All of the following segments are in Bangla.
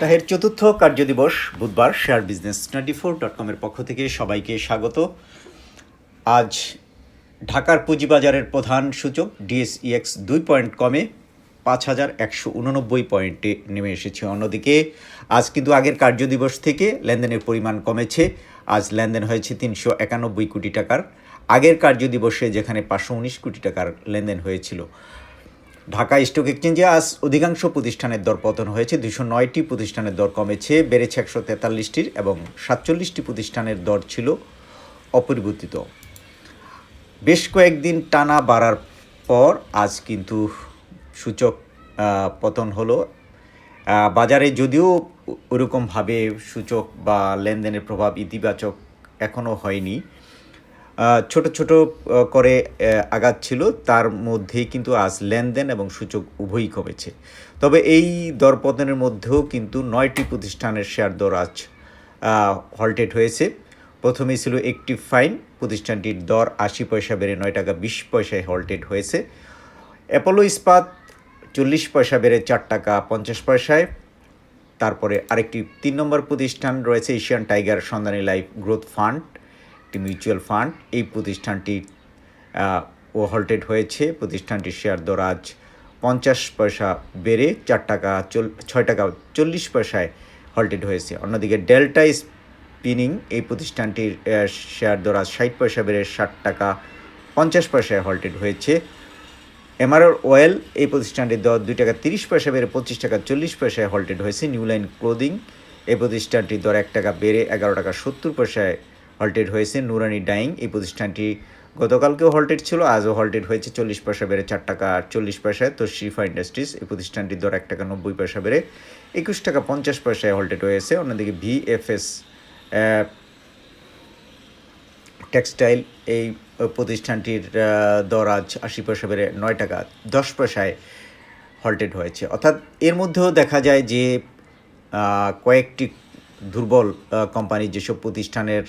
সপ্তাহের চতুর্থ কার্যদিবস বুধবার share business twenty four dot কমের পক্ষ থেকে সবাইকে স্বাগত। আজ ঢাকার পুঁজিবাজারের প্রধান সূচক ডিএসইএক্স দুই পয়েন্ট কমে পাঁচ হাজার একশো উননব্বই পয়েন্টে নেমে এসেছে। অন্যদিকে, আজ কিন্তু আগের কার্যদিবস থেকে লেনদেনের পরিমাণ কমেছে। আজ লেনদেন হয়েছে তিনশো একানব্বই কোটি টাকার। আগের কার্যদিবসে যেখানে পাঁচশো উনিশ কোটি টাকার লেনদেন হয়েছিল। ঢাকা স্টক এক্সচেঞ্জে আজ অধিকাংশ প্রতিষ্ঠানের দর পতন হয়েছে। দুশো নয়টি প্রতিষ্ঠানের দর কমেছে, বেড়েছে একশো তেতাল্লিশটির এবং সাতচল্লিশটি প্রতিষ্ঠানের দর ছিল অপরিবর্তিত। বেশ কয়েকদিন টানা বাড়ার পর আজ কিন্তু সূচক পতন হলো। বাজারে যদিও ওরকমভাবে সূচক বা লেনদেনের প্রভাব ইতিবাচক এখনও হয়নি। ছোট ছোট করে আহ, আঘাত ছিল। তার মধ্যেই কিন্তু আজ লেনদেন এবং সূচক উভয়ই কমেছে। তবে এই দরপতনের মধ্যেও কিন্তু নয়টি প্রতিষ্ঠানের শেয়ার দর আজ হল্টেড হয়েছে। প্রথমেই ছিল একটি ফাইন প্রতিষ্ঠানটির দর আশি পয়সা বেড়ে নয় টাকা বিশ পয়সায় হল্টেড হয়েছে। অ্যাপোলো ইস্পাত চল্লিশ পয়সা বেড়ে চার টাকা পঞ্চাশ পয়সায়। তারপরে আরেকটি তিন নম্বর প্রতিষ্ঠান রয়েছে Asian tiger Sandhani life growth fund. একটি মিউচুয়াল ফান্ড। এই প্রতিষ্ঠানটি ও হল্টেড হয়েছে। প্রতিষ্ঠানটির শেয়ার দর আজ পঞ্চাশ পয়সা বেড়ে চার টাকা ছয় টাকা চল্লিশ পয়সায় হল্টেড হয়েছে। অন্যদিকে ডেল্টা স্পিনিং, এই প্রতিষ্ঠানটির শেয়ার দর আজ ষাট পয়সা বেড়ে ষাট টাকা পঞ্চাশ পয়সায় হল্টেড হয়েছে। এমআরআর ওয়েল, এই প্রতিষ্ঠানটির দর দুই টাকা তিরিশ পয়সা বেড়ে পঁচিশ টাকা চল্লিশ পয়সায় হল্টেড হয়েছে। নিউ লাইন ক্লোদিং, এই প্রতিষ্ঠানটির দর এক টাকা বেড়ে এগারো টাকা সত্তর পয়সায় হল্টেড হয়েছে। নুরানি ডাইং এই প্রতিষ্ঠানটি গতকালকেও হল্টেড ছিল, আজও হল্টেড হয়েছে, চল্লিশ পয়সা বেড়ে চার টাকা চল্লিশ পয়সায় তো শিফা ইন্ডাস্ট্রিজ এই প্রতিষ্ঠানটির দর এক টাকা নব্বই পয়সা বেড়ে একুশ টাকা পঞ্চাশ পয়সায় হল্টেড হয়েছে। অন্যদিকে ভিএফএস টেক্সটাইল এই প্রতিষ্ঠানটির দর আজ আশি পয়সা বেড়ে নয় টাকা দশ পয়সায় হল্টেড হয়েছে। অর্থাৎ এর মধ্যেও দেখা যায় যে কয়েকটি দুর্বল কোম্পানি যেসব প্রতিষ্ঠানের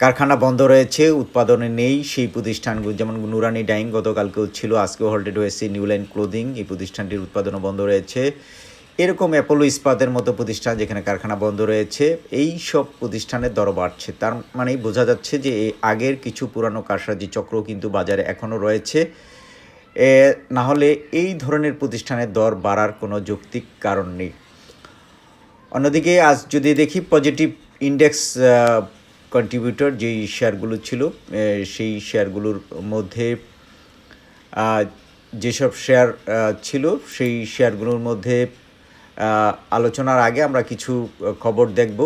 কারখানা বন্ধ রয়েছে, উৎপাদনে নেই, সেই প্রতিষ্ঠানগুলো যেমন নুরানি ডাইং গতকালকেও ছিল, আজকেও হল্টেড হয়েছে নিউ লাইন ক্লোদিং এই প্রতিষ্ঠানটির উৎপাদনও বন্ধ রয়েছে। এরকম অ্যাপোলো ইস্পাতের মতো প্রতিষ্ঠান যেখানে কারখানা বন্ধ রয়েছে, এই সব প্রতিষ্ঠানের দর বাড়ছে। তার মানেই বোঝা যাচ্ছে যে আগের কিছু পুরানো কারসাজি চক্র কিন্তু বাজারে এখনও রয়েছে। না হলে এই ধরনের প্রতিষ্ঠানের দর বাড়ার কোনো যৌক্তিক কারণ নেই। অন্যদিকে আজ যদি দেখি পজিটিভ ইন্ডেক্স কন্ট্রিবিউটর যেই শেয়ারগুলো ছিল সেই শেয়ারগুলোর মধ্যে যেসব শেয়ার ছিল, সেই শেয়ারগুলোর মধ্যে আলোচনার আগে আমরা কিছু খবর দেখব।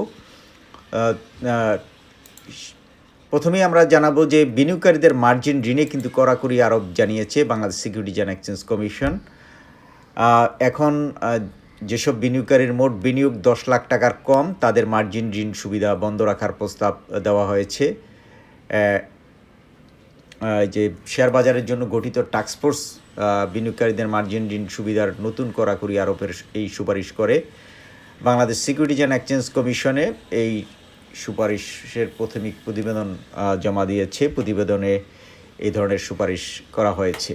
প্রথমেই আমরা জানাব যে বিনিয়োগকারীদের মার্জিন ঋণে কিন্তু কড়াকড়ি আরোপ জানিয়েছে Bangladesh securities and exchange commission এখন যেসব বিনিয়োগকারীর মোট বিনিয়োগ দশ লাখ টাকার কম, তাদের মার্জিন ঋণ সুবিধা বন্ধ রাখার প্রস্তাব দেওয়া হয়েছে। যে শেয়ার বাজারের জন্য গঠিত টাস্কফোর্স বিনিয়োগকারীদের মার্জিন ঋণ সুবিধার নতুন কড়াকড়ি আরোপের এই সুপারিশ করে। বাংলাদেশ সিকিউরিটিজ অ্যান্ড এক্সচেঞ্জ কমিশনে এই সুপারিশের প্রাথমিক প্রতিবেদন জমা দিয়েছে। প্রতিবেদনে এই ধরনের সুপারিশ করা হয়েছে।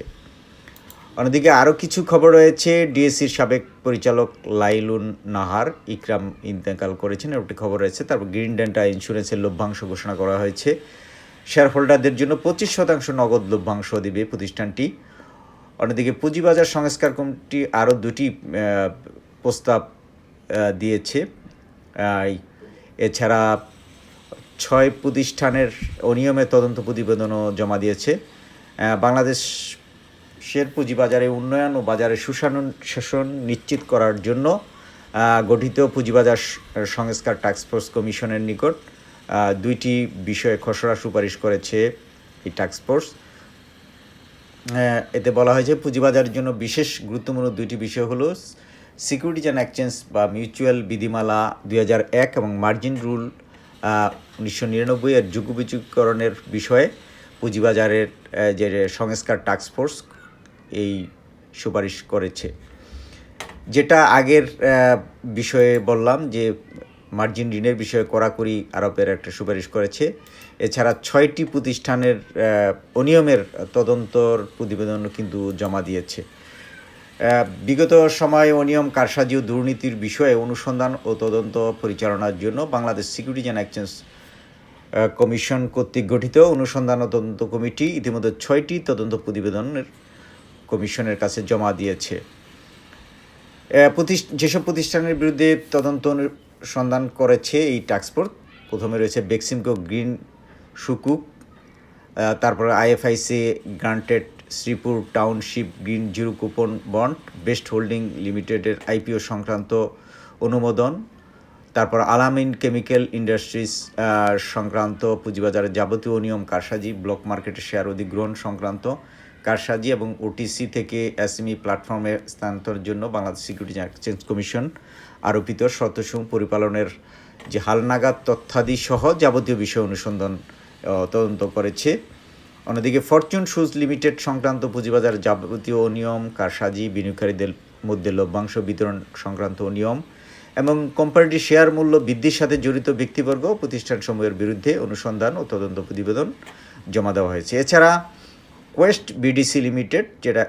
অন্যদিকে আরও কিছু খবর রয়েছে। ডিএসসির সাবেক পরিচালক লাইলুন নাহার ইকরাম ইন্তেকাল করেছেন একটি খবর রয়েছে। তারপর গ্রিন ডেন্টা ইন্স্যুরেন্সের লভ্যাংশ ঘোষণা করা হয়েছে। শেয়ার হোল্ডারদের জন্য পঁচিশ শতাংশ নগদ লভ্যাংশ দিবে প্রতিষ্ঠানটি। অন্যদিকে পুঁজিবাজার সংস্কার কমিটি আরও দুটি প্রস্তাব দিয়েছে। এছাড়া ছয় প্রতিষ্ঠানের অনিয়মে তদন্ত প্রতিবেদনও জমা দিয়েছে। বাংলাদেশ শেয়ার পুঁজিবাজারে উন্নয়ন ও বাজারে সুশাসন শাসন নিশ্চিত করার জন্য গঠিত পুঁজিবাজার সংস্কার টাস্কফোর্স কমিশনের নিকট দুইটি বিষয়ে খসড়া সুপারিশ করেছে এই টাস্কফোর্স এতে বলা হয়েছে পুঁজিবাজারের জন্য বিশেষ গুরুত্বপূর্ণ দুইটি বিষয় হলো সিকিউরিটিজ অ্যান্ড এক্সচেঞ্জ বা মিউচুয়াল বিধিমালা দুই এক এবং মার্জিন রুল উনিশশো নিরানব্বই এর যুগবিযুগকরণের বিষয়ে পুঁজিবাজারের যে সংস্কার টাস্কফোর্স এই সুপারিশ করেছে। যেটা আগের বিষয়ে বললাম যে মার্জিন ঋণের বিষয়ে কড়াকড়ি আরোপের একটা সুপারিশ করেছে। এছাড়া ছয়টি প্রতিষ্ঠানের অনিয়মের তদন্তর প্রতিবেদনও কিন্তু জমা দিয়েছে। বিগত সময়ে অনিয়ম, কারসাজি ও দুর্নীতির বিষয়ে অনুসন্ধান ও তদন্ত পরিচালনার জন্য Bangladesh securities and exchange commission কর্তৃক গঠিত অনুসন্ধান ও তদন্ত কমিটি ইতিমধ্যে ছয়টি তদন্ত প্রতিবেদনের কমিশনের কাছে জমা দিয়েছে। যেসব প্রতিষ্ঠানের বিরুদ্ধে তদন্ত অনুসন্ধান করেছে এই টাস্কফোর্স প্রথমে রয়েছে বেক্সিমকো গ্রিন সুকুক তারপরে IFIC guaranteed Shripur township green zero coupon bond, best holding লিমিটেডের আইপিও সংক্রান্ত অনুমোদন, তারপর আলামিন কেমিক্যাল ইন্ডাস্ট্রিজ সংক্রান্ত পুঁজিবাজারের যাবতীয় নিয়ম কারসাজি, ব্লক মার্কেটের শেয়ার অধিগ্রহণ সংক্রান্ত কারসাজি এবং ওটিসি থেকে এসএমই প্ল্যাটফর্মে স্থানান্তরের জন্য বাংলাদেশ সিকিউরিটি এক্সচেঞ্জ কমিশন আরোপিত শর্তসমূহ পরিপালনের যে হালনাগাদ তথ্যাদি সহ যাবতীয় বিষয় অনুসন্ধান তদন্ত করেছে। অন্যদিকে ফরচুন শুজ লিমিটেড সংক্রান্ত পুঁজিবাজার যাবতীয় অনিয়ম কারসাজি, বিনিয়োগকারীদের মধ্যে লভ্যাংশ বিতরণ সংক্রান্ত অনিয়ম এবং কোম্পানিটির শেয়ার মূল্য বৃদ্ধির সাথে জড়িত ব্যক্তিবর্গ ও প্রতিষ্ঠানসমূহের বিরুদ্ধে অনুসন্ধান ও তদন্ত প্রতিবেদন জমা দেওয়া হয়েছে। এছাড়া কোয়েস্ট বিডিসি লিমিটেড যেটা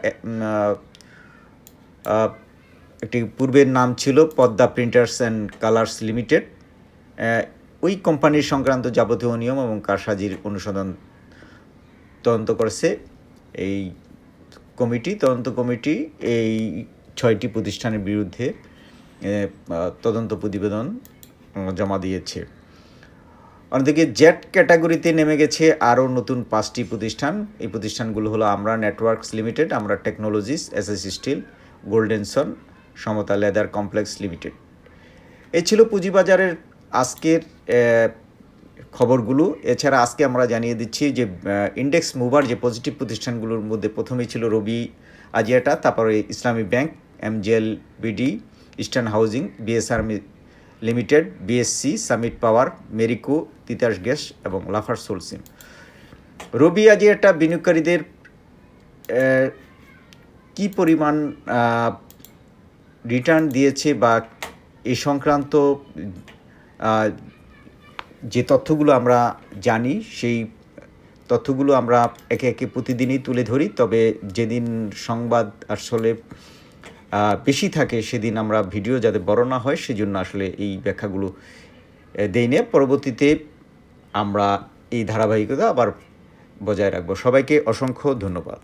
একটি পূর্বের নাম ছিল Padma printers and colours limited. ওই কোম্পানির সংক্রান্ত যাবতীয় নিয়ম এবং কারসাজির অনুসন্ধান তদন্ত করেছে এই কমিটি। তদন্ত কমিটি এই ছয়টি প্রতিষ্ঠানের বিরুদ্ধে তদন্ত প্রতিবেদন জমা দিয়েছে। অন্যদিকে জেট ক্যাটাগরিতে নেমে গেছে আরও নতুন পাঁচটি প্রতিষ্ঠান। এই প্রতিষ্ঠানগুলো হলো Aamra networks limited Aamra technologies SS steel golden son Samata leather complex limited এই ছিল পুঁজিবাজারের আজকের খবরগুলো। এছাড়া আজকে আমরা জানিয়ে দিচ্ছি যে ইন্ডেক্স মুভার যে পজিটিভ প্রতিষ্ঠানগুলোর মধ্যে প্রথমেই ছিল রবি আজিয়াটা, তারপরে Islami bank MGL BD Eastern Housing BSR limited BSC Summit Power Marico Titas gas এবং লাফার সোলসিম রবি আজিয়াটা বিনিয়োগকারীদের কি পরিমাণ রিটার্ন দিয়েছে বা এ সংক্রান্ত যে তথ্যগুলো আমরা জানি, সেই তথ্যগুলো আমরা একে একে প্রতিদিনই তুলে ধরি। তবে যেদিন সংবাদ আসলে বেশি থাকে সেদিন আমরা ভিডিও যাতে বড় না হয়, সেজন্য আসলে এই ব্যাখ্যাগুলো দেই না পরবর্তীতে আমরা এই ধারাবাহিকতা আবার বজায় রাখব। সবাইকে অসংখ্য ধন্যবাদ।